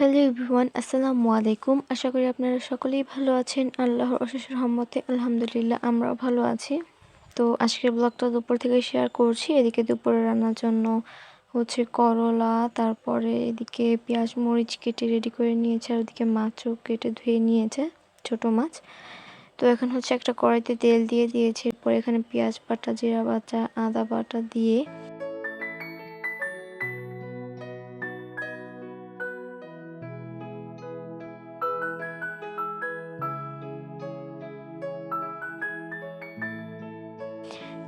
Hello everyone আসসালামু আলাইকুম আশা করি আপনারা সকলেই ভালো আছেন। আল্লাহর অশেষ রহমতে, আলহামদুলিল্লাহ, আমরাও ভালো আছি। তো আজকের ব্লগটা দুপুর থেকে শেয়ার করছি। এদিকে দুপুরে রান্নার জন্য হচ্ছে করলা, তারপরে এদিকে পেঁয়াজ মরিচ কেটে রেডি করে নিয়েছে, আর ওদিকে মাছও কেটে ধুয়ে নিয়েছে, ছোট মাছ। তো এখন হচ্ছে একটা কড়াইতে তেল দিয়ে দিয়েছে। এরপর এখানে পেঁয়াজ বাটা, জিরা বাটা, আদা বাটা দিয়ে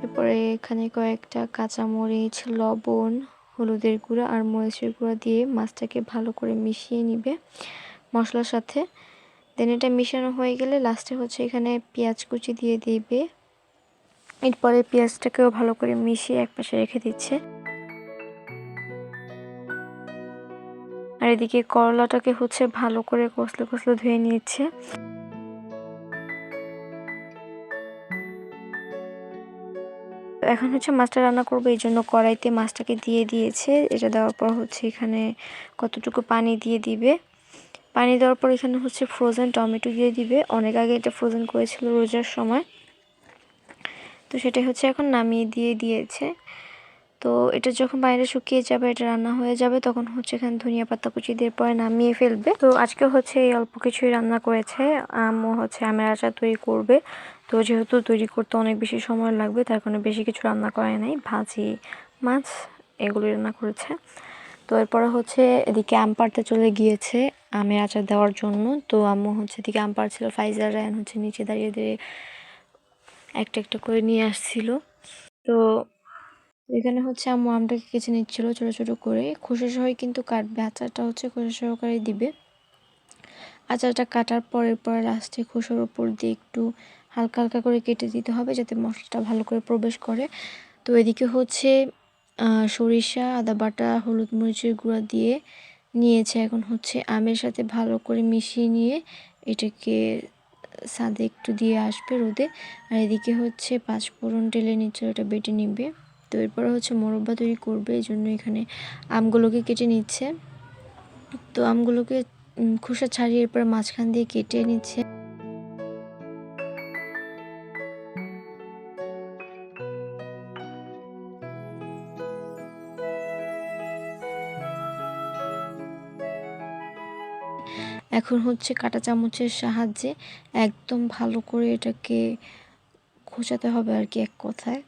এরপরে এখানে কয়েকটা কাঁচামরিচ, লবণ, হলুদের গুঁড়া আর মরিচের গুঁড়া দিয়ে মাছটাকে ভালো করে মিশিয়ে নিবে মশলার সাথে। দেন এটা মিশানো হয়ে গেলে লাস্টে হচ্ছে এখানে পেঁয়াজ কুচি দিয়ে দিবে। এরপরে পেঁয়াজটাকেও ভালো করে মিশিয়ে একপাশে রেখে দিচ্ছে। আর এদিকে করলাটাকে হচ্ছে ভালো করে কষলে কষলে ধুয়ে নিচ্ছে। এখন হচ্ছে মাছটা রান্না করব, এই জন্য কড়াইতে মাছটাকে দিয়ে দিয়েছে। এটা দেওয়ার পর হচ্ছে এখানে কতটুকু পানি দিয়ে দিবে? পানি দেওয়ার পর এখানে হচ্ছে ফ্রোজেন টমেটো দিয়ে দিবে। অনেক আগে এটা ফ্রোজেন করেছিল রোজার সময়। তো সেটাই হচ্ছে এখন নামিয়ে দিয়ে দিয়েছে। তো এটা যখন বাইরে শুকিয়ে যাবে, এটা রান্না হয়ে যাবে, তখন হচ্ছে এখানে ধনিয়া পাতা কুচি দিয়ে পরে নামিয়ে ফেলবে। তো আজকে হচ্ছে এই অল্প কিছুই রান্না করেছে। আম্মু হচ্ছে আমের আচার তৈরি করবে। তো যেহেতু তৈরি করতে অনেক বেশি সময় লাগবে, তার কারণে বেশি কিছু রান্না করে নাই। ভাজি, মাছ এগুলি রান্না করেছে। তো এরপরে হচ্ছে এদিকে আম পাড়তে চলে গিয়েছে আমের আচার দেওয়ার জন্য। তো আম্মু হচ্ছে এদিকে আম পাড়ছিল, ফাইজার রায়ন হচ্ছে নিচে দাঁড়িয়ে দাঁড়িয়ে একটা একটা করে নিয়ে আসছিল। তো এখানে হচ্ছে আম্মু আমটাকে কেচে নিচ্ছিল ছোটো ছোটো করে। খোসা সহই কিন্তু কাটবে, আচারটা হচ্ছে খোসা সহকারে দিবে। আচারটা কাটার পরের পরে লাস্টে খোসার উপর দিয়ে একটু হালকা হালকা করে কেটে দিতে হবে যাতে মশলাটা ভালো করে প্রবেশ করে। তো এদিকে হচ্ছে সরিষা, আদা বাটা, হলুদ মরিচের গুঁড়া দিয়ে নিয়েছে এখন হচ্ছে আমের সাথে ভালো করে মিশিয়ে নিয়ে এটাকে সাদে একটু দিয়ে আসবে রোদে। আর এদিকে হচ্ছে পাঁচ ফোড়ন টেলে নিচ্ছে ওটা বেটে নিবে। তো এরপর হচ্ছে মোরব্বা তৈরি করবে, এই জন্য এখানে আমগুলোকে কেটে নিচ্ছে। তো আমগুলোকে খোসা ছাড়িয়ে এরপর মাঝখান দিয়ে কেটে নিচ্ছে। এখন হচ্ছে কাঁটা চামচের সাহায্যে একদম ভালো করে এটাকে খোঁচাতে হবে আর কি এক কথায়।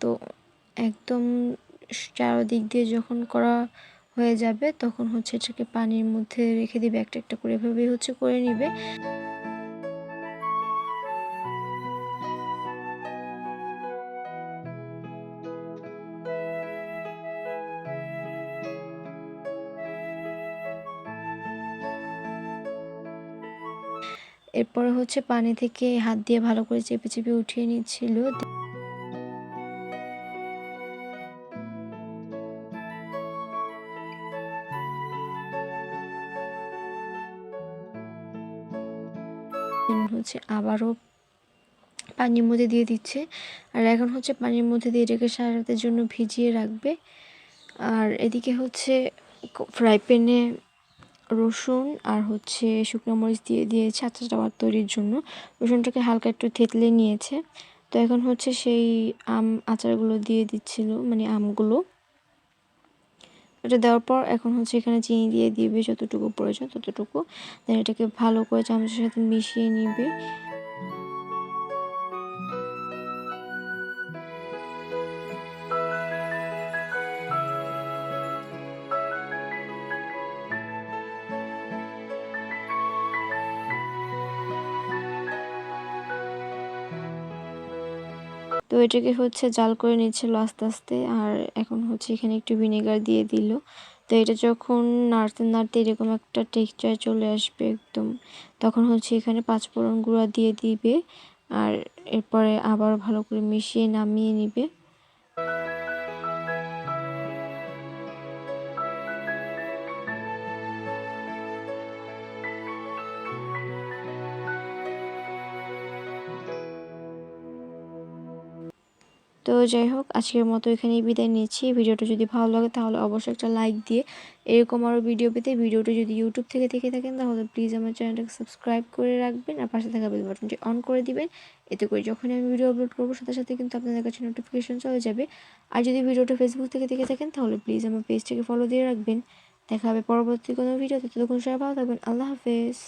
তো একদম চারদিক দিয়ে যখন করা হয়ে যাবে, তখন হচ্ছে এটাকে পানির মধ্যে রেখে দিবে, একটা একটা করে এভাবেই হচ্ছে করে নিবে। এরপরে হচ্ছে পানি থেকে হাত দিয়ে ভালো করে চেপে চেপে উঠিয়ে নিচ্ছিল। হচ্ছে আবারও পানির মধ্যে দিয়ে দিচ্ছে। আর এখন হচ্ছে পানির মধ্যে দিয়ে এটাকে সারা রাতের জন্য ভিজিয়ে রাখবে। আর এদিকে হচ্ছে ফ্রাই প্যানে রসুন আর হচ্ছে শুকনো মরিচ দিয়ে দিয়েছে আচারটা তৈরির জন্য। রসুনটাকে হালকা একটু থেতলে নিয়েছে। তো এখন হচ্ছে সেই আম আচারগুলো দিয়ে দিচ্ছিল মানে আমগুলো। এটা দেওয়ার পর এখন হচ্ছে এখানে চিনি দিয়ে দিবে যতটুকু প্রয়োজন, ততটুকু। দেন এটাকে ভালো করে চামচের সাথে মিশিয়ে নিবে। তো এটাকে হচ্ছে জাল করে নিচ্ছিল আস্তে আস্তে, আর এখন হচ্ছে এখানে একটু ভিনেগার দিয়ে দিল। তো এটা যখন নাড়তে নাড়তে এরকম একটা টেক্সচার চলে আসবে একদম, তখন হচ্ছে এখানে পাঁচফোড়ন গুঁড়া দিয়ে দিবে, আর এরপরে আবার ভালো করে মিশিয়ে নামিয়ে নিবে। তো যাই হোক, আজকের মতো এখানেই বিদায় নিচ্ছি। ভিডিওটা যদি ভালো লাগে তাহলে অবশ্যই একটা লাইক দিয়ে এরকম আরও ভিডিও পেতে ভিডিওটা যদি ইউটিউব থেকে দেখে থাকেন তাহলে প্লিজ আমার চ্যানেলটাকে সাবস্ক্রাইব করে রাখবেন আর পাশে থাকা বেল বাটনটি অন করে দিবেন। এতে করে যখনই আমি ভিডিও আপলোড করব সাথে সাথে কিন্তু আপনাদের কাছে নোটিফিকেশন চলে যাবে। আর যদি ভিডিওটা ফেসবুক থেকে দেখে থাকেন তাহলে প্লিজ আমার পেজটাকে ফলো দিয়ে রাখবেন। দেখা হবে পরবর্তী কোনো ভিডিওতে ততক্ষণ সবাই ভালো থাকবেন। আল্লাহ হাফেজ।